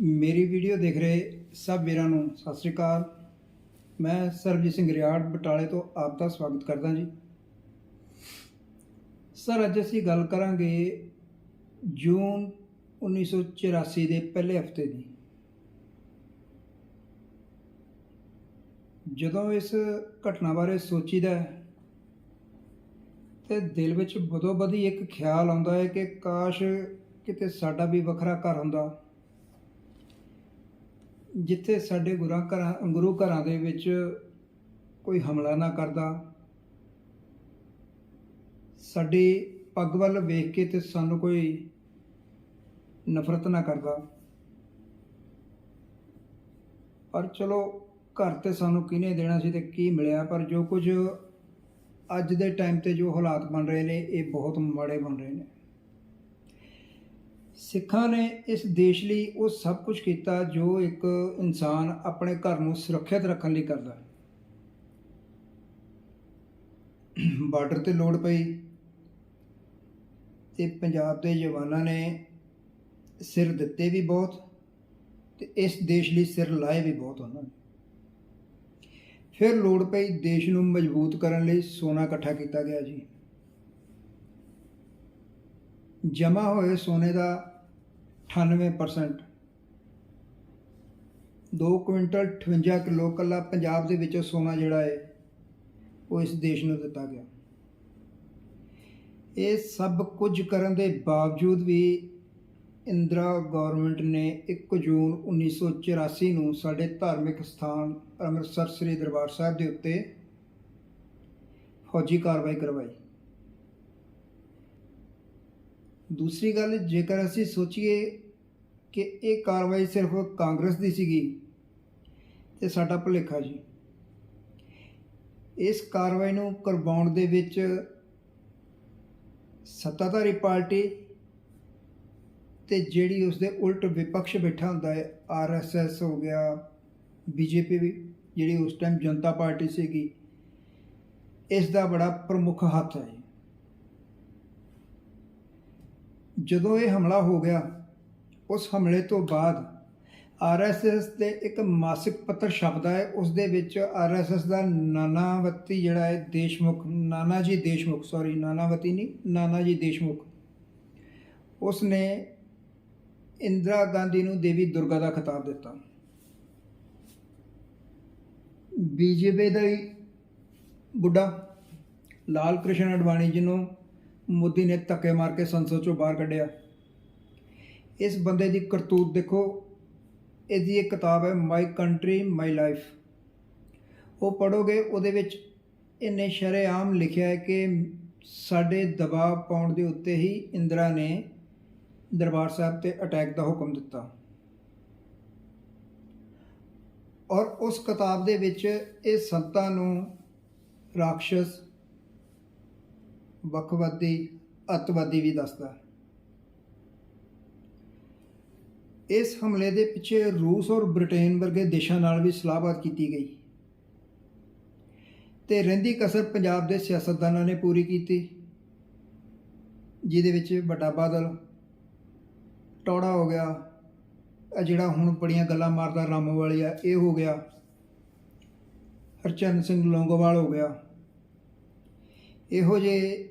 ਮੇਰੀ ਵੀਡੀਓ ਦੇਖ ਰਹੇ ਸਭ ਵੀਰਾਂ ਨੂੰ ਸਤਿ ਸ੍ਰੀ ਅਕਾਲ। ਮੈਂ ਸਰਬਜੀਤ ਸਿੰਘ ਰਿਆੜ ਬਟਾਲੇ ਤੋਂ ਆਪ ਦਾ ਸਵਾਗਤ ਕਰਦਾ ਜੀ। ਸਰ ਅੱਜ ਅਸੀਂ ਗੱਲ ਕਰਾਂਗੇ ਜੂਨ 1984 ਦੇ ਪਹਿਲੇ ਹਫ਼ਤੇ ਦੀ। ਜਦੋਂ ਇਸ ਘਟਨਾ ਬਾਰੇ ਸੋਚੀਦਾ ਹੈ, ਤੇ ਦਿਲ ਵਿੱਚ ਬਦੋ ਬਦੀ ਇੱਕ ਖਿਆਲ ਆਉਂਦਾ ਹੈ ਕਿ ਕਾਸ਼ ਕਿਤੇ ਸਾਡਾ ਵੀ ਵੱਖਰਾ ਘਰ ਹੁੰਦਾ। ਜਿੱਥੇ ਸਾਡੇ ਗੁਰਾਂ ਘਰਾਂ, ਗੁਰੂ ਘਰਾਂ ਦੇ ਵਿੱਚ ਕੋਈ ਹਮਲਾ ਨਾ ਕਰਦਾ, ਸਾਡੀ ਪੱਗ ਵੱਲ ਵੇਖ ਕੇ ਤੇ ਸਾਨੂੰ ਕੋਈ ਨਫ਼ਰਤ ਨਾ ਕਰਦਾ। ਪਰ ਚਲੋ, ਘਰ ਤੇ ਸਾਨੂੰ ਕਿਹਨੇ ਦੇਣਾ ਸੀ ਤੇ ਕੀ ਮਿਲਿਆ, ਪਰ ਜੋ ਕੁਝ ਅੱਜ ਦੇ ਟਾਈਮ ਤੇ ਜੋ ਹਾਲਾਤ ਬਣ ਰਹੇ ਨੇ, ਇਹ ਬਹੁਤ ਮਾੜੇ ਬਣ ਰਹੇ ਨੇ। ਸਿੱਖਾਂ ਨੇ ਇਸ ਦੇਸ਼ ਲਈ ਉਹ ਸਭ ਕੁਝ ਕੀਤਾ ਜੋ ਇੱਕ ਇਨਸਾਨ ਆਪਣੇ ਘਰ ਨੂੰ ਸੁਰੱਖਿਅਤ ਰੱਖਣ ਲਈ ਕਰਦਾ ਹੈ। ਬਾਰਡਰ ਤੇ ਲੋੜ ਪਈ ਤੇ ਪੰਜਾਬ ਦੇ ਜਵਾਨਾਂ ਨੇ ਸਿਰ ਦਿੱਤੇ ਵੀ ਬਹੁਤ ਤੇ ਇਸ ਦੇਸ਼ ਲਈ ਸਿਰ ਲਾਏ ਵੀ ਬਹੁਤ ਉਹਨਾਂ ਨੇ। ਫਿਰ ਲੋੜ ਪਈ ਦੇਸ਼ ਨੂੰ ਮਜ਼ਬੂਤ ਕਰਨ ਲਈ ਸੋਨਾ ਇਕੱਠਾ ਕੀਤਾ ਗਿਆ ਜੀ। ਜਮ੍ਹਾਂ ਹੋਏ ਸੋਨੇ ਦਾ 98% 2 ਕੁਇੰਟਲ 58 ਕਿਲੋ ਕੱਲਾ ਪੰਜਾਬ ਦੇ ਵਿੱਚੋਂ ਸੋਨਾ ਜਿਹੜਾ ਹੈ ਉਹ ਇਸ ਦੇਸ਼ ਨੂੰ ਦਿੱਤਾ ਗਿਆ। ਇਹ ਸਭ ਕੁਝ ਕਰਨ ਦੇ ਬਾਵਜੂਦ ਵੀ ਇੰਦਰਾ ਗਵਰਨਮੈਂਟ ਨੇ 1 ਜੂਨ 1984 ਨੂੰ ਸਾਡੇ ਧਾਰਮਿਕ ਸਥਾਨ ਅੰਮ੍ਰਿਤਸਰ ਸ੍ਰੀ ਦਰਬਾਰ ਸਾਹਿਬ ਦੇ ਉੱਤੇ ਫੌਜੀ ਕਾਰਵਾਈ ਕਰਵਾਈ। ਦੂਸਰੀ ਗੱਲ, ਜੇਕਰ ਅਸੀਂ ਸੋਚੀਏ ਕਿ ਇਹ ਕਾਰਵਾਈ ਸਿਰਫ ਕਾਂਗਰਸ ਦੀ ਸੀਗੀ, ਤੇ ਸਾਡਾ ਭੁਲੇਖਾ ਜੀ। ਇਸ ਕਾਰਵਾਈ ਨੂੰ ਕਰਵਾਉਣ ਦੇ ਵਿੱਚ ਸੱਤਾਧਾਰੀ ਪਾਰਟੀ ਤੇ ਜਿਹੜੀ ਉਸ ਦੇ ਉਲਟ ਵਿਪਕਸ਼ ਬੈਠਾ ਹੁੰਦਾ ਹੈ ਆਰਐਸਐਸ ਹੋ ਗਿਆ ਬੀਜੇਪੀ ਵੀ, ਜਿਹੜੀ ਉਸ ਟਾਈਮ ਜਨਤਾ ਪਾਰਟੀ ਸੀਗੀ, ਇਸ ਦਾ ਬੜਾ ਪ੍ਰਮੁੱਖ ਹੱਥ ਹੈ ਜਦੋਂ ਇਹ ਹਮਲਾ ਹੋ ਗਿਆ, ਉਸ ਹਮਲੇ ਤੋਂ ਬਾਅਦ ਆਰਐਸਐਸ ਦੇ ਇੱਕ ਮਾਸਿਕ ਪੱਤਰ ਛਪਦਾ ਹੈ। ਉਸ ਦੇ ਵਿੱਚ ਆਰਐਸਐਸ ਦਾ ਨਾਨਾਵਤੀ ਜਿਹੜਾ ਹੈ ਦੇਸ਼ਮੁਖ ਨਾਨਾ ਜੀ ਦੇਸ਼ਮੁਖ ਸੌਰੀ ਨਾਨਾਵਤੀ ਨਹੀਂ ਨਾਨਾ ਜੀ ਦੇਸ਼ਮੁਖ। ਉਸ ਨੇ ਇੰਦਰਾ ਗਾਂਧੀ ਨੂੰ ਦੇਵੀ ਦੁਰਗਾ ਦਾ ਖਿਤਾਬ ਦਿੱਤਾ। ਬੀਜੇਪੀ ਦਾ ਹੀ ਬੁੱਢਾ ਲਾਲ ਕ੍ਰਿਸ਼ਨ ਅਡਵਾਣੀ ਜੀ ਨੂੰ ਮੋਦੀ ਨੇ ਧੱਕੇ ਮਾਰ ਕੇ ਸੰਸਦ ਚੋਂ ਬਾਹਰ ਕੱਢਿਆ। ਇਸ ਬੰਦੇ ਦੀ ਕਰਤੂਤ ਦੇਖੋ, ਇਹਦੀ ਇੱਕ ਕਿਤਾਬ ਹੈ ਮਾਈ ਕੰਟਰੀ ਮਾਈ ਲਾਈਫ ਉਹ ਪੜੋਗੇ ਉਹਦੇ ਵਿੱਚ ਇਹਨੇ ਸ਼ਰੇਆਮ ਲਿਖਿਆ ਹੈ ਕਿ ਸਾਡੇ ਦਬਾਅ ਪਾਉਣ ਦੇ ਉੱਤੇ ਹੀ ਇੰਦਰਾ ਨੇ ਦਰਬਾਰ ਸਾਹਿਬ ਤੇ ਅਟੈਕ ਦਾ ਹੁਕਮ ਦਿੱਤਾ। ਔਰ ਉਸ ਕਿਤਾਬ ਦੇ ਵਿੱਚ ਇਹ ਸੰਤਾਂ ਨੂੰ ਰਾਖਸ਼ਸ ਵੱਖਵਾਦੀ, ਅੱਤਵਾਦੀ ਵੀ ਦੱਸਦਾ ਇਸ ਹਮਲੇ ਦੇ ਪਿੱਛੇ ਰੂਸ ਔਰ ਬ੍ਰਿਟੇਨ ਵਰਗੇ ਦੇਸ਼ਾਂ ਨਾਲ ਵੀ ਸਲਾਹਬਾਤ ਕੀਤੀ ਗਈ। ਤੇ ਰਹਿੰਦੀ ਕਸਰ ਪੰਜਾਬ ਦੇ ਸਿਆਸਤਦਾਨਾਂ ਨੇ ਪੂਰੀ ਕੀਤੀ, ਜਿਹਦੇ ਵਿੱਚ ਵੱਡਾ ਬਾਦਲ, ਟੌੜਾ ਹੋ ਗਿਆ ਆ ਜਿਹੜਾ ਹੁਣ ਬੜੀਆਂ ਗੱਲਾਂ ਮਾਰਦਾ ਰਾਮੋ ਵਾਲੀ ਆ ਇਹ ਹੋ ਗਿਆ, ਹਰਚੰਦ ਸਿੰਘ ਲੌਂਗੋਵਾਲ ਹੋ ਗਿਆ। ਇਹੋ ਜਿਹੇ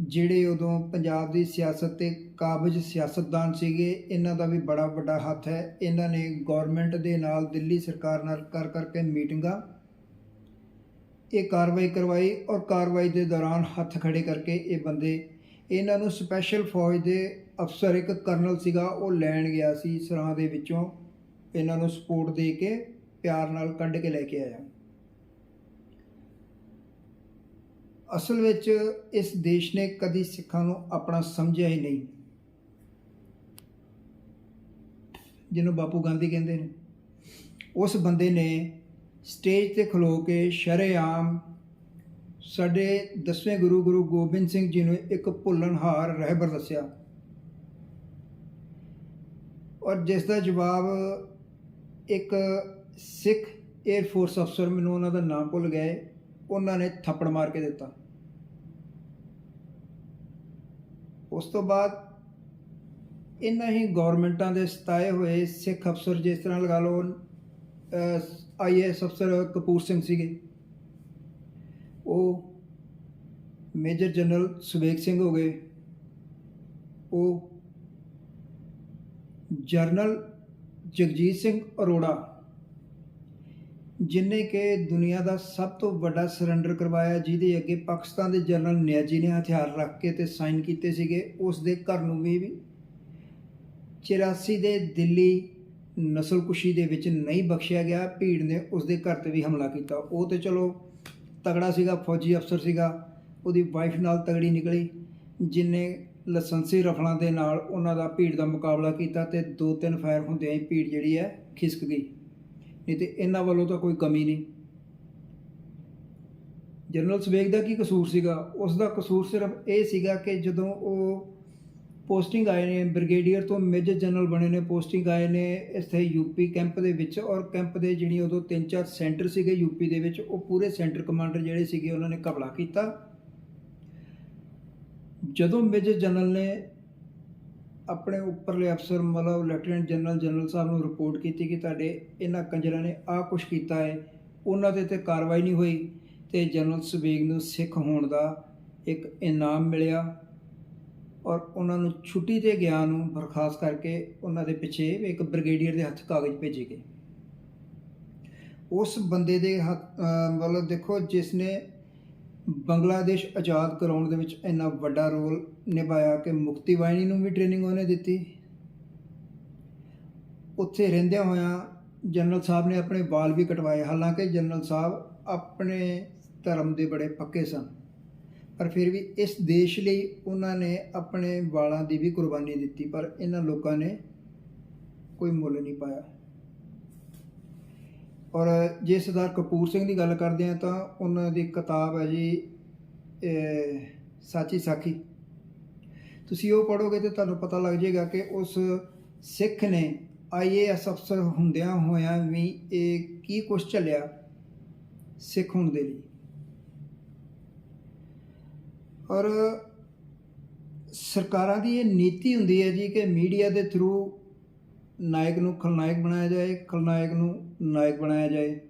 ਜਿਹੜੇ ਉਦੋਂ ਪੰਜਾਬ ਦੀ ਸਿਆਸਤ ਤੇ ਕਾਬਜ ਸਿਆਸਤਦਾਨ ਸੀਗੇ, ਇਹਨਾਂ ਦਾ ਵੀ ਬੜਾ ਵੱਡਾ ਹੱਥ ਹੈ। ਇਹਨਾਂ ਨੇ ਗਵਰਨਮੈਂਟ ਦੇ ਨਾਲ ਦਿੱਲੀ ਸਰਕਾਰ ਨਾਲ ਕਰ ਕਰਕੇ ਮੀਟਿੰਗਾਂ। ਇਹ ਕਾਰਵਾਈ ਕਰਵਾਈ ਔਰ ਕਾਰਵਾਈ ਦੇ ਦੌਰਾਨ ਹੱਥ ਖੜੇ ਕਰਕੇ ਇਹ ਬੰਦੇ, ਇਹਨਾਂ ਨੂੰ ਸਪੈਸ਼ਲ ਫੌਜ ਦੇ ਅਫਸਰ ਇੱਕ ਕਰਨਲ ਸੀਗਾ, ਉਹ ਲੈਣ ਗਿਆ ਸੀ ਸਰਾਂ ਦੇ ਵਿੱਚੋਂ। ਇਹਨਾਂ ਨੂੰ ਸਪੋਰਟ ਦੇ ਕੇ ਪਿਆਰ ਨਾਲ ਕੱਢ ਕੇ ਲੈ ਕੇ ਆਇਆ। ਅਸਲ ਵਿੱਚ ਇਸ ਦੇਸ਼ ਨੇ ਕਦੀ ਸਿੱਖਾਂ ਨੂੰ ਆਪਣਾ ਸਮਝਿਆ ਹੀ ਨਹੀਂ। ਜਿਹਨੂੰ ਬਾਪੂ ਗਾਂਧੀ ਕਹਿੰਦੇ ਨੇ। ਉਸ ਬੰਦੇ ਨੇ ਸਟੇਜ ਤੇ ਖਲੋ ਕੇ ਸ਼ਰੇਆਮ ਸਾਡੇ ਦਸਵੇਂ ਗੁਰੂ ਗੁਰੂ ਗੋਬਿੰਦ ਸਿੰਘ ਜੀ ਨੂੰ ਇੱਕ ਭੁੱਲਣਹਾਰ ਰਹਿਬਰ ਦੱਸਿਆ। ਔਰ ਜਿਸ ਦਾ ਜਵਾਬ ਇੱਕ ਸਿੱਖ 에ਅਰ ਫੋਰਸ ਅਫਸਰ ਮੈਨੂੰ ਉਹਨਾਂ ਦਾ ਨਾਮ ਭੁੱਲ ਗਏ। ਉਹਨਾਂ ਨੇ ਥੱਪੜ ਮਾਰ ਕੇ ਦਿੱਤਾ। ਉਸ ਤੋਂ ਬਾਅਦ ਇਹਨਾਂ ਹੀ ਗਵਰਨਮੈਂਟਾਂ ਦੇ ਸਤਾਏ ਹੋਏ ਸਿੱਖ ਅਫਸਰ ਜਿਸ ਤਰ੍ਹਾਂ ਲਗਾ ਲਓ ਆਈਏਐਸ ਅਫਸਰ ਕਪੂਰ ਸਿੰਘ ਸੀਗੇ, ਉਹ ਮੇਜਰ ਜਨਰਲ ਸੁਵੇਗ ਸਿੰਘ ਹੋ ਗਏ, ਉਹ ਜਰਨਲ ਜਗਜੀਤ ਸਿੰਘ ਅਰੋੜਾ ਜਿਨੇ ਕਿ ਦੁਨੀਆ ਦਾ ਸਭ ਤੋਂ ਵੱਡਾ ਸਰੈਂਡਰ ਕਰਵਾਇਆ, ਜਿਹਦੇ ਅੱਗੇ ਪਾਕਿਸਤਾਨ ਦੇ ਜਨਰਲ ਨਿਆਜੀ ਨੇ ਹਥਿਆਰ ਰੱਖ ਕੇ ਤੇ ਸਾਈਨ ਕੀਤੇ ਸੀਗੇ, ਉਸ ਦੇ ਘਰ ਨੂੰ ਵੀ 84 ਦੇ ਦਿੱਲੀ ਨਸਲਕੁਸ਼ੀ ਦੇ ਵਿੱਚ ਨਹੀਂ ਬਖਸ਼ਿਆ ਗਿਆ, ਭੀੜ ਨੇ ਉਸ ਦੇ ਘਰ ਤੇ ਵੀ ਹਮਲਾ ਕੀਤਾ। ਉਹ ਤੇ ਚਲੋ ਤਗੜਾ ਸੀਗਾ, ਫੌਜੀ ਅਫਸਰ ਸੀਗਾ, ਉਹਦੀ ਵਾਈਫ ਨਾਲ ਤਗੜੀ ਨਿਕਲੀ, ਜਿਨੇ ਲਾਇਸੈਂਸੀ ਰਫਲਾਂ ਦੇ ਨਾਲ ਉਹਨਾਂ ਦਾ ਭੀੜ ਦਾ ਮੁਕਾਬਲਾ ਕੀਤਾ ਤੇ ਦੋ ਤਿੰਨ ਫਾਇਰ ਹੁੰਦਿਆਂ ਹੀ ਭੀੜ ਜਿਹੜੀ ਹੈ ਖਿਸਕ ਗਈ। ਨਹੀਂ ਤੇ ਇਹਨਾਂ ਵੱਲੋਂ ਤਾਂ ਕੋਈ ਕਮੀ ਨਹੀਂ। ਜਨਰਲ ਸਵੇਗ ਦਾ ਕੀ ਕਸੂਰ ਸੀਗਾ? ਉਸ ਦਾ ਕਸੂਰ ਸਿਰਫ ਇਹ ਸੀਗਾ ਕਿ ਜਦੋਂ ਉਹ ਪੋਸਟਿੰਗ ਆਏ ਨੇ, ਬ੍ਰਿਗੇਡੀਅਰ ਤੋਂ ਮੇਜਰ ਜਨਰਲ ਬਣੇ ਨੇ, ਪੋਸਟਿੰਗ ਆਏ ਨੇ ਇੱਥੇ ਯੂਪੀ ਕੈਂਪ ਦੇ ਵਿੱਚ ਔਰ ਕੈਂਪ ਦੇ ਜਿਹੜੀ ਉਦੋਂ ਤਿੰਨ ਚਾਰ ਸੈਂਟਰ ਸੀਗੇ ਯੂਪੀ ਦੇ ਵਿੱਚ, ਉਹ ਪੂਰੇ ਸੈਂਟਰ ਕਮਾਂਡਰ ਜਿਹੜੇ ਸੀਗੇ ਉਹਨਾਂ ਨੇ ਕਬਲਾ ਕੀਤਾ। ਜਦੋਂ ਮੇਜਰ ਜਨਰਲ ਨੇ ਆਪਣੇ ਉੱਪਰਲੇ ਅਫਸਰ ਮਤਲਬ ਲੈਫਟੀਨੈਂਟ ਜਨਰਲ ਜਨਰਲ ਸਾਹਿਬ ਨੂੰ ਰਿਪੋਰਟ ਕੀਤੀ ਕਿ ਤੁਹਾਡੇ ਇਹਨਾਂ ਕੰਜਰਾਂ ਨੇ ਆਹ ਕੁਛ ਕੀਤਾ ਹੈ, ਉਹਨਾਂ ਦੇ ਤੇ ਕਾਰਵਾਈ ਨਹੀਂ ਹੋਈ ਤੇ ਜਨਰਲ ਸਵੇਗ ਨੂੰ ਸਿੱਖ ਹੋਣ ਦਾ ਇੱਕ ਇਨਾਮ ਮਿਲਿਆ ਔਰ ਉਹਨਾਂ ਨੂੰ ਛੁੱਟੀ ਤੇ ਗਿਆ ਨੂੰ ਬਰਖਾਸਤ ਕਰਕੇ ਉਹਨਾਂ ਦੇ ਪਿੱਛੇ ਇੱਕ ਬ੍ਰਿਗੇਡੀਅਰ ਦੇ ਹੱਥ ਕਾਗਜ਼ ਭੇਜੇ ਗਏ। ਉਸ ਬੰਦੇ ਦੇ ਹੱਥ ਮਤਲਬ ਦੇਖੋ ਜਿਸ ਨੇ ਬੰਗਲਾਦੇਸ਼ ਆਜ਼ਾਦ ਕਰਾਉਣ ਦੇ ਵਿੱਚ ਇੰਨਾ ਵੱਡਾ ਰੋਲ ਨਿਭਾਇਆ ਕਿ ਮੁਕਤੀ ਵਾਹਿਨੀ ਨੂੰ ਵੀ ਟ੍ਰੇਨਿੰਗ ਉਹਨੇ ਦਿੱਤੀ। ਉੱਥੇ ਰਹਿੰਦਿਆਂ ਹੋਇਆਂ ਜਨਰਲ ਸਾਹਿਬ ਨੇ ਆਪਣੇ ਵਾਲ ਵੀ ਕਟਵਾਏ। ਹਾਲਾਂਕਿ ਜਨਰਲ ਸਾਹਿਬ ਆਪਣੇ ਧਰਮ ਦੇ ਬੜੇ ਪੱਕੇ ਸਨ, ਪਰ ਫਿਰ ਵੀ ਇਸ ਦੇਸ਼ ਲਈ ਉਹਨਾਂ ਨੇ ਆਪਣੇ ਵਾਲਾਂ ਦੀ ਵੀ ਕੁਰਬਾਨੀ ਦਿੱਤੀ, ਪਰ ਇਹਨਾਂ ਲੋਕਾਂ ਨੇ ਕੋਈ ਮੁੱਲ ਨਹੀਂ ਪਾਇਆ। ਔਰ ਜੇ ਸਰਦਾਰ ਕਪੂਰ ਸਿੰਘ ਦੀ ਗੱਲ ਕਰਦੇ ਆ ਤਾਂ ਉਹਨਾਂ ਦੀ ਕਿਤਾਬ ਹੈ ਜੀ ਸਾਚੀ ਸਾਖੀ। ਤੁਸੀਂ ਉਹ ਪੜੋਗੇ ਤੇ ਤੁਹਾਨੂੰ ਪਤਾ ਲੱਗ ਜਾਏਗਾ ਕਿ ਉਸ ਸਿੱਖ ਨੇ ਆਈਏਐਸ ਅਫਸਰ ਹੁੰਦਿਆਂ ਹੋਇਆਂ ਵੀ ਇਹ ਕੀ ਕੁਛ ਚੱਲਿਆ ਸਿੱਖ ਹੋਣ ਦੇ ਲਈ। ਔਰ ਸਰਕਾਰਾਂ ਦੀ ਇਹ ਨੀਤੀ ਹੁੰਦੀ ਹੈ ਜੀ ਕਿ ਮੀਡੀਆ ਦੇ ਥਰੂ ਨਾਇਕ ਨੂੰ ਖਲਨਾਇਕ ਬਣਾਇਆ ਜਾਏ, ਖਲਨਾਇਕ ਨੂੰ ਨਾਇਕ ਬਣਾਇਆ ਜਾਏ।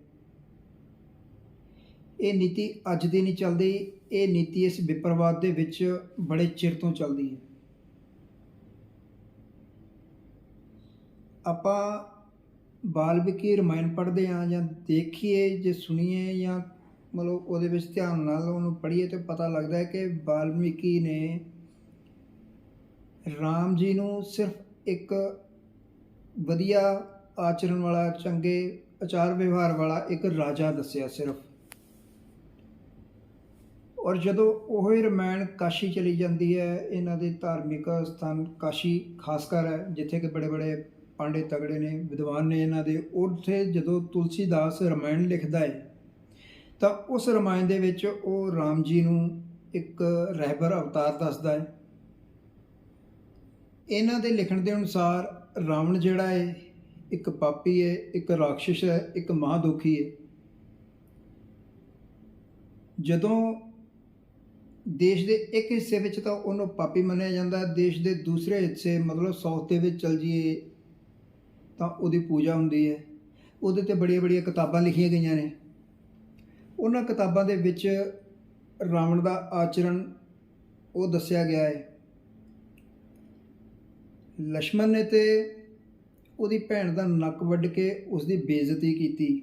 ਇਹ ਨੀਤੀ ਅੱਜ ਦੀ ਨਹੀਂ ਚੱਲਦੀ, ਇਹ ਨੀਤੀ ਇਸ ਵਿਪਰਵਾਦ ਦੇ ਵਿੱਚ ਬੜੇ ਚਿਰ ਤੋਂ ਚੱਲਦੀ ਹੈ। ਆਪਾਂ ਬਾਲਮੀਕੀ ਰਮਾਇਣ ਪੜ੍ਹਦੇ ਆ ਜਾਂ ਦੇਖੀਏ, ਜੇ ਸੁਣੀਏ ਜਾਂ ਮਤਲਬ ਉਹਦੇ ਵਿੱਚ ਧਿਆਨ ਨਾਲ ਉਹਨੂੰ ਪੜ੍ਹੀਏ ਤੇ ਪਤਾ ਲੱਗਦਾ ਹੈ ਕਿ ਬਾਲਮੀਕੀ ਨੇ ਰਾਮ ਜੀ ਨੂੰ ਸਿਰਫ ਇੱਕ ਵਧੀਆ ਆਚਰਣ ਵਾਲਾ, ਚੰਗੇ ਆਚਾਰ ਵਿਵਹਾਰ ਵਾਲਾ ਇੱਕ ਰਾਜਾ ਦੱਸਿਆ ਸਿਰਫ। ਔਰ ਜਦੋਂ ਉਹ ਹੀ ਰਮਾਇਣ ਕਾਸ਼ੀ ਚਲੀ ਜਾਂਦੀ ਹੈ, ਇਹਨਾਂ ਦੇ ਧਾਰਮਿਕ ਸਥਾਨ ਕਾਸ਼ੀ ਖਾਸ ਕਰ ਹੈ, ਜਿੱਥੇ ਕਿ ਬੜੇ ਬੜੇ ਪਾਂਡੇ ਤਗੜੇ ਨੇ, ਵਿਦਵਾਨ ਨੇ ਇਹਨਾਂ ਦੇ। ਉੱਥੇ ਜਦੋਂ ਤੁਲਸੀਦਾਸ ਰਮਾਇਣ ਲਿਖਦਾ ਹੈ, ਤਾਂ ਉਸ ਰਮਾਇਣ ਦੇ ਵਿੱਚ ਉਹ ਰਾਮ ਜੀ ਨੂੰ ਇੱਕ ਰਹਿਬਰ ਅਵਤਾਰ ਦੱਸਦਾ ਹੈ। ਇਹਨਾਂ ਦੇ ਲਿਖਣ ਦੇ ਅਨੁਸਾਰ ਰਾਵਣ ਜਿਹੜਾ ਹੈ, ਇੱਕ ਪਾਪੀ ਹੈ, ਇੱਕ ਰਾਖਸ਼ ਹੈ, ਇੱਕ ਮਹਾਦੋਖੀ ਹੈ। ਜਦੋਂ ਦੇਸ਼ ਦੇ ਇੱਕ ਹਿੱਸੇ ਵਿੱਚ ਤਾਂ ਉਹਨੂੰ ਪਾਪੀ ਮੰਨਿਆ ਜਾਂਦਾ ਦੇਸ਼ ਦੇ ਦੂਸਰੇ ਹਿੱਸੇ, ਮਤਲਬ ਸਾਊਥ ਦੇ ਵਿੱਚ ਚਲ ਜੀਏ, ਤਾਂ ਉਹਦੀ ਪੂਜਾ ਹੁੰਦੀ ਹੈ। ਉਹਦੇ ਤੇ ਬੜੀਆਂ ਬੜੀਆਂ ਕਿਤਾਬਾਂ ਲਿਖੀਆਂ ਗਈਆਂ ਨੇ। ਉਹਨਾਂ ਕਿਤਾਬਾਂ ਦੇ ਵਿੱਚ ਰਾਵਣ ਦਾ ਆਚਰਣ ਉਹ ਦੱਸਿਆ ਗਿਆ ਹੈ। ਲక్ష్మణ ਨੇ ਤੇ ਉਹਦੀ ਭੈਣ ਦਾ ਨੱਕ ਵੱਢ ਕੇ ਉਸ ਦੀ ਬੇਇੱਜ਼ਤੀ ਕੀਤੀ।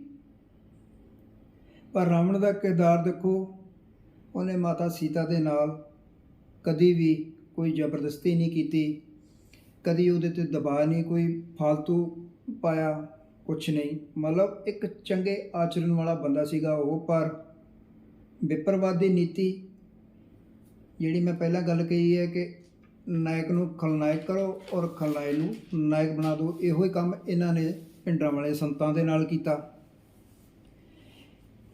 ਪਰ ਰਾਵਣ ਦਾ ਕਿਰਦਾਰ ਦੇਖੋ, ਉਹਨੇ ਮਾਤਾ ਸੀਤਾ ਦੇ ਨਾਲ ਕਦੀ ਵੀ ਕੋਈ ਜ਼ਬਰਦਸਤੀ ਨਹੀਂ ਕੀਤੀ। ਕਦੀ ਉਹਦੇ ਤੇ ਦਬਾਅ ਨਹੀਂ, ਕੋਈ ਫालतू ਪਾਇਆ, ਕੁਛ ਨਹੀਂ। ਮਤਲਬ ਇੱਕ ਚੰਗੇ ਆਚਰਣ ਵਾਲਾ ਬੰਦਾ ਸੀਗਾ ਉਹ, ਪਰ ਵਿਪਰਵਾਦੀ ਨੀਤੀ, ਜਿਹੜੀ ਮੈਂ ਪਹਿਲਾਂ ਗੱਲ ਕਹੀ ਹੈ ਕਿ ਨਾਇਕ ਨੂੰ ਖਲਨਾਇਕ ਕਰੋ ਔਰ ਖਲਨਾਇਕ ਨੂੰ ਨਾਇਕ ਬਣਾ ਦਿਓ। ਇਹੋ ਹੀ ਕੰਮ ਇਹਨਾਂ ਨੇ ਪਿੰਡਾਂ ਵਾਲੇ ਸੰਤਾਂ ਦੇ ਨਾਲ ਕੀਤਾ।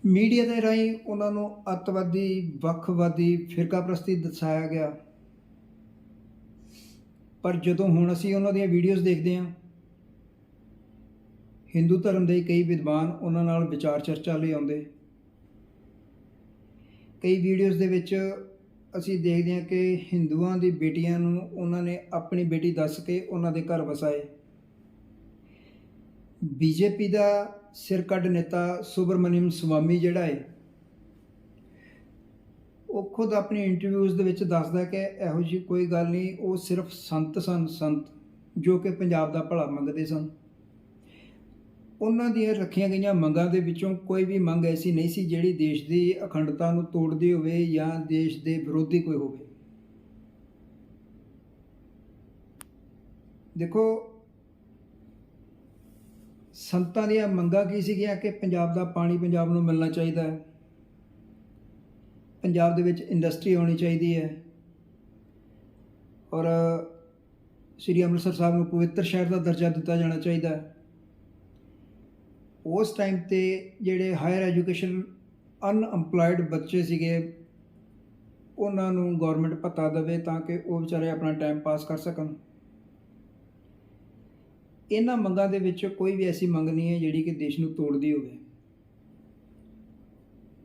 ਮੀਡੀਆ ਦੇ ਰਾਹੀਂ ਉਹਨਾਂ ਨੂੰ ਅੱਤਵਾਦੀ, ਵੱਖਵਾਦੀ ਫਿਰਕਾਪ੍ਰਸਤੀ ਦਰਸਾਇਆ ਗਿਆ। ਪਰ ਜਦੋਂ ਹੁਣ ਅਸੀਂ ਉਹਨਾਂ ਦੀਆਂ ਵੀਡੀਓਜ਼ ਦੇਖਦੇ ਹਾਂ, ਹਿੰਦੂ ਧਰਮ ਦੇ ਕਈ ਵਿਦਵਾਨ ਉਹਨਾਂ ਨਾਲ ਵਿਚਾਰ ਚਰਚਾ ਲਈ ਆਉਂਦੇ। ਕਈ ਵੀਡੀਓਜ਼ ਦੇ ਵਿੱਚ ਅਸੀਂ ਦੇਖਦੇ ਹਾਂ ਕਿ ਹਿੰਦੂਆਂ ਦੀ ਬੇਟੀਆਂ ਨੂੰ ਉਹਨਾਂ ਨੇ ਆਪਣੀ ਬੇਟੀ ਦੱਸ ਕੇ ਉਹਨਾਂ ਦੇ ਘਰ ਵਸਾਏ। ਬੀਜੇਪੀ ਦਾ ਸਿਰ ਕੱਢ ਨੇਤਾ ਸੁਬਰਮਨਿਅਮ ਸਵਾਮੀ ਜਿਹੜਾ ਹੈ ਉਹ ਖੁਦ ਆਪਣੀ ਇੰਟਰਵਿਊਜ਼ ਦੇ ਵਿੱਚ ਦੱਸਦਾ ਕਿ ਇਹੋ ਜਿਹੀ ਕੋਈ ਗੱਲ ਨਹੀਂ, ਉਹ ਸਿਰਫ ਸੰਤ ਸਨ, ਸੰਤ, ਜੋ ਕਿ ਪੰਜਾਬ ਦਾ ਭਲਾ ਮੰਗਦੇ ਸਨ। ਉਹਨਾਂ ਦੀਆਂ ਰੱਖੀਆਂ ਗਈਆਂ ਮੰਗਾਂ ਦੇ ਵਿੱਚੋਂ ਕੋਈ ਵੀ ਮੰਗ ਐਸੀ ਨਹੀਂ ਸੀ ਜਿਹੜੀ ਦੇਸ਼ ਦੀ ਅਖੰਡਤਾ ਨੂੰ ਤੋੜਦੀ ਹੋਵੇ ਜਾਂ ਦੇਸ਼ ਦੇ ਵਿਰੋਧੀ ਕੋਈ ਹੋਵੇ। ਦੇਖੋ, ਸੰਤਾਂ ਦੀਆਂ ਮੰਗਾਂ ਕੀ ਸੀਗੀਆਂ? ਕਿ ਪੰਜਾਬ ਦਾ ਪਾਣੀ ਪੰਜਾਬ ਨੂੰ ਮਿਲਣਾ ਚਾਹੀਦਾ ਹੈ। ਪੰਜਾਬ ਦੇ ਵਿੱਚ ਇੰਡਸਟਰੀ ਹੋਣੀ ਚਾਹੀਦੀ ਹੈ। ਔਰ ਸ੍ਰੀ ਅੰਮ੍ਰਿਤਸਰ ਸਾਹਿਬ ਨੂੰ ਪਵਿੱਤਰ ਸ਼ਹਿਰ ਦਾ ਦਰਜਾ ਦਿੱਤਾ ਜਾਣਾ ਚਾਹੀਦਾ ਹੈ। ਉਸ ਟਾਈਮ ਤੇ ਜਿਹੜੇ ਹਾਇਰ ਐਜੂਕੇਸ਼ਨ ਅਨਐਮਪਲੋਇਡ ਬੱਚੇ ਸੀਗੇ, ਉਹਨਾਂ ਨੂੰ ਗਵਰਨਮੈਂਟ ਭੱਤਾ ਦੇਵੇ ਤਾਂ ਕਿ ਉਹ ਵਿਚਾਰੇ ਆਪਣਾ ਟਾਈਮ ਪਾਸ ਕਰ ਸਕਣ। ਇਹਨਾਂ ਮੰਗਾਂ ਦੇ ਵਿੱਚ ਕੋਈ ਵੀ ਐਸੀ ਮੰਗ ਨਹੀਂ ਹੈ ਜਿਹੜੀ ਕਿ ਦੇਸ਼ ਨੂੰ ਤੋੜਦੀ ਹੋਵੇ।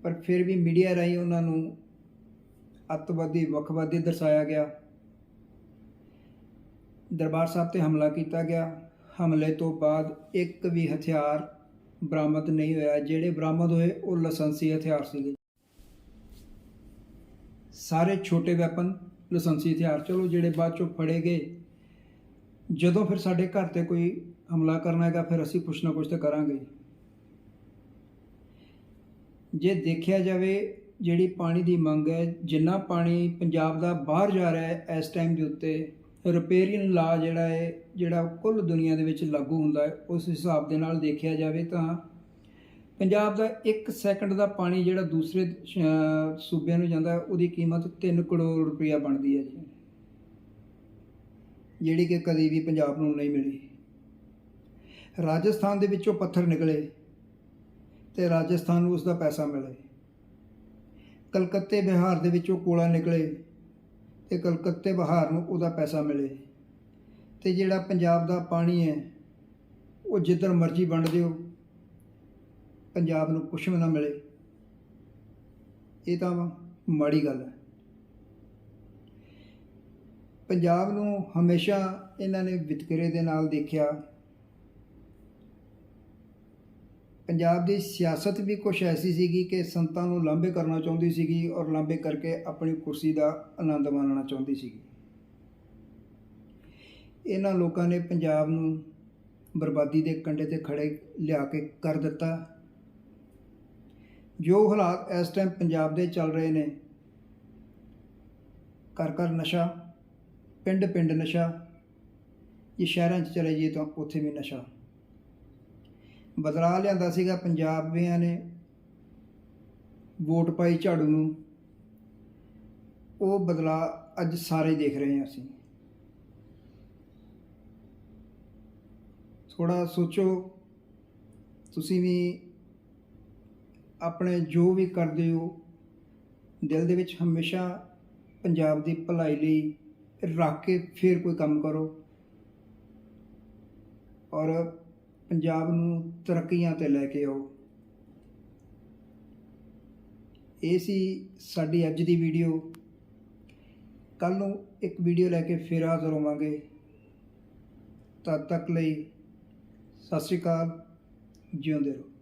ਪਰ ਫਿਰ ਵੀ ਮੀਡੀਆ ਰਾਹੀਂ ਉਹਨਾਂ ਨੂੰ ਅੱਤਵਾਦੀ, ਵੱਖਵਾਦੀ ਦਰਸਾਇਆ ਗਿਆ। ਦਰਬਾਰ ਸਾਹਿਬ ਤੇ ਹਮਲਾ ਕੀਤਾ ਗਿਆ। ਹਮਲੇ ਤੋਂ ਬਾਅਦ ਇੱਕ ਵੀ ਹਥਿਆਰ ਬਰਾਮਦ ਨਹੀਂ ਹੋਇਆ, ਜਿਹੜੇ ਬਰਾਮਦ ਹੋਏ ਉਹ ਲਾਇਸੈਂਸੀ ਹਥਿਆਰ ਸੀਗੇ। ਸਾਰੇ ਛੋਟੇ ਵੈਪਨ ਲਾਇਸੈਂਸੀ ਹਥਿਆਰ, ਚਲੋ ਜਿਹੜੇ ਬਾਅਦ ਚੋਂ ਫੜੇ ਗਏ, ਜਦੋਂ ਫਿਰ ਸਾਡੇ ਘਰ ਤੇ ਕੋਈ ਹਮਲਾ ਕਰਨਾ ਹੈਗਾ, ਫਿਰ ਅਸੀਂ ਕੁਛ ਨਾ ਕੁਛ ਤਾਂ ਕਰਾਂਗੇ। ਜੇ ਦੇਖਿਆ ਜਾਵੇ, ਜਿਹੜੀ ਪਾਣੀ ਦੀ ਮੰਗ ਹੈ, ਜਿੰਨਾ ਪਾਣੀ ਪੰਜਾਬ ਦਾ ਬਾਹਰ ਜਾ ਰਿਹਾ ਹੈ, ਇਸ ਟਾਈਮ ਦੇ ਉੱਤੇ ਰਿਪੇਰੀਅਨ ਲਾ ਜਿਹੜਾ ਹੈ, ਜਿਹੜਾ ਕੁੱਲ ਦੁਨੀਆ ਦੇ ਵਿੱਚ ਲਾਗੂ ਹੁੰਦਾ ਹੈ, ਉਸ ਹਿਸਾਬ ਦੇ ਨਾਲ ਦੇਖਿਆ ਜਾਵੇ ਤਾਂ ਪੰਜਾਬ ਦਾ 1 ਸੈਕਿੰਡ ਦਾ ਪਾਣੀ ਜਿਹੜਾ ਦੂਸਰੇ ਸੂਬਿਆਂ ਨੂੰ ਜਾਂਦਾ ਉਹਦੀ ਕੀਮਤ 3 ਕਰੋੜ ਰੁਪਇਆ ਬਣਦੀ ਹੈ ਜੀ। ਜਿਹੜੀ ਕਿ ਕਦੀ ਵੀ ਪੰਜਾਬ ਨੂੰ ਨਹੀਂ ਮਿਲੀ। ਰਾਜਸਥਾਨ ਦੇ ਵਿੱਚੋਂ ਪੱਥਰ ਨਿਕਲੇ ਤੇ ਰਾਜਸਥਾਨ ਨੂੰ ਉਸ ਦਾ ਪੈਸਾ ਮਿਲੇ। ਕਲਕੱਤੇ, ਬਿਹਾਰ ਦੇ ਵਿੱਚੋਂ ਕੋਲਾ ਨਿਕਲੇ। ਤੇ ਕਲਕੱਤੇ ਬਹਾਰ ਨੂੰ ਉਹਦਾ ਪੈਸਾ ਮਿਲੇ। ਤੇ ਜਿਹੜਾ ਪੰਜਾਬ ਦਾ ਪਾਣੀ ਹੈ, ਉਹ ਜਿੱਧਰ ਮਰਜ਼ੀ ਵੰਡ ਦਿਓ, ਪੰਜਾਬ ਨੂੰ ਕੁਛ ਵੀ ਨਾ ਮਿਲੇ। ਇਹ ਤਾਂ ਮਾੜੀ ਗੱਲ ਹੈ। ਪੰਜਾਬ ਨੂੰ ਹਮੇਸ਼ਾ ਇਹਨਾਂ ਨੇ ਵਿਤਕਰੇ ਦੇ ਨਾਲ ਦੇਖਿਆ। ਪੰਜਾਬ ਦੀ ਸਿਆਸਤ ਵੀ ਕੁਛ ਐਸੀ ਸੀਗੀ ਕਿ ਸੰਤਾਂ ਨੂੰ ਲਾਂਭੇ ਕਰਨਾ ਚਾਹੁੰਦੀ ਸੀਗੀ ਔਰ ਲਾਂਭੇ ਕਰਕੇ ਆਪਣੀ ਕੁਰਸੀ ਦਾ ਆਨੰਦ ਮਾਣਨਾ ਚਾਹੁੰਦੀ ਸੀਗੀ। ਇਹਨਾਂ ਲੋਕਾਂ ਨੇ ਪੰਜਾਬ ਨੂੰ ਬਰਬਾਦੀ ਦੇ ਕੰਢੇ ਤੇ ਖੜੇ ਲਿਆ ਕੇ ਕਰ ਦਿੱਤਾ। ਜੋ ਹਾਲਾਤ ਇਸ ਟਾਈਮ ਪੰਜਾਬ ਦੇ ਚੱਲ ਰਹੇ ਨੇ, ਘਰ ਘਰ ਨਸ਼ਾ, ਪਿੰਡ ਪਿੰਡ ਨਸ਼ਾ ਜੇ ਸ਼ਹਿਰਾਂ 'ਚ ਚਲੇ ਜਾਈਏ ਤਾਂ ਉੱਥੇ ਵੀ ਨਸ਼ਾ। ਬਦਲਾਅ ਲਿਆਂਦਾ ਸੀਗਾ ਪੰਜਾਬੀਆਂ ਨੇ। ਵੋਟ ਪਾਈ ਝਾੜੂ ਨੂੰ। ਉਹ ਬਦਲਾਅ ਅੱਜ ਸਾਰੇ ਦੇਖ ਰਹੇ ਹਾਂ ਅਸੀਂ। ਥੋੜਾ ਸੋਚੋ, ਤੁਸੀਂ ਵੀ ਆਪਣੇ ਜੋ ਵੀ ਕਰਦੇ ਹੋ, ਦਿਲ ਦੇ ਵਿੱਚ ਹਮੇਸ਼ਾ ਪੰਜਾਬ ਦੀ ਭਲਾਈ ਲਈ ਰੱਖ ਕੇ ਫਿਰ ਕੋਈ ਕੰਮ ਕਰੋ। ਔਰ ਪੰਜਾਬ ਨੂੰ ਤਰੱਕੀਆਂ ਤੇ ਲੈ ਕੇ ਆਓ। ਇਹ ਸੀ ਸਾਡੀ ਅੱਜ ਦੀ ਵੀਡੀਓ। ਕੱਲ ਨੂੰ ਇੱਕ ਵੀਡੀਓ ਲੈ ਕੇ ਫਿਰ ਹਾਜ਼ਰ ਹੋਵਾਂਗੇ। ਤਦ ਤੱਕ ਲਈ ਸਤਿ ਸ਼੍ਰੀ ਅਕਾਲ। ਜਿਉਂਦੇ ਰਹੋ।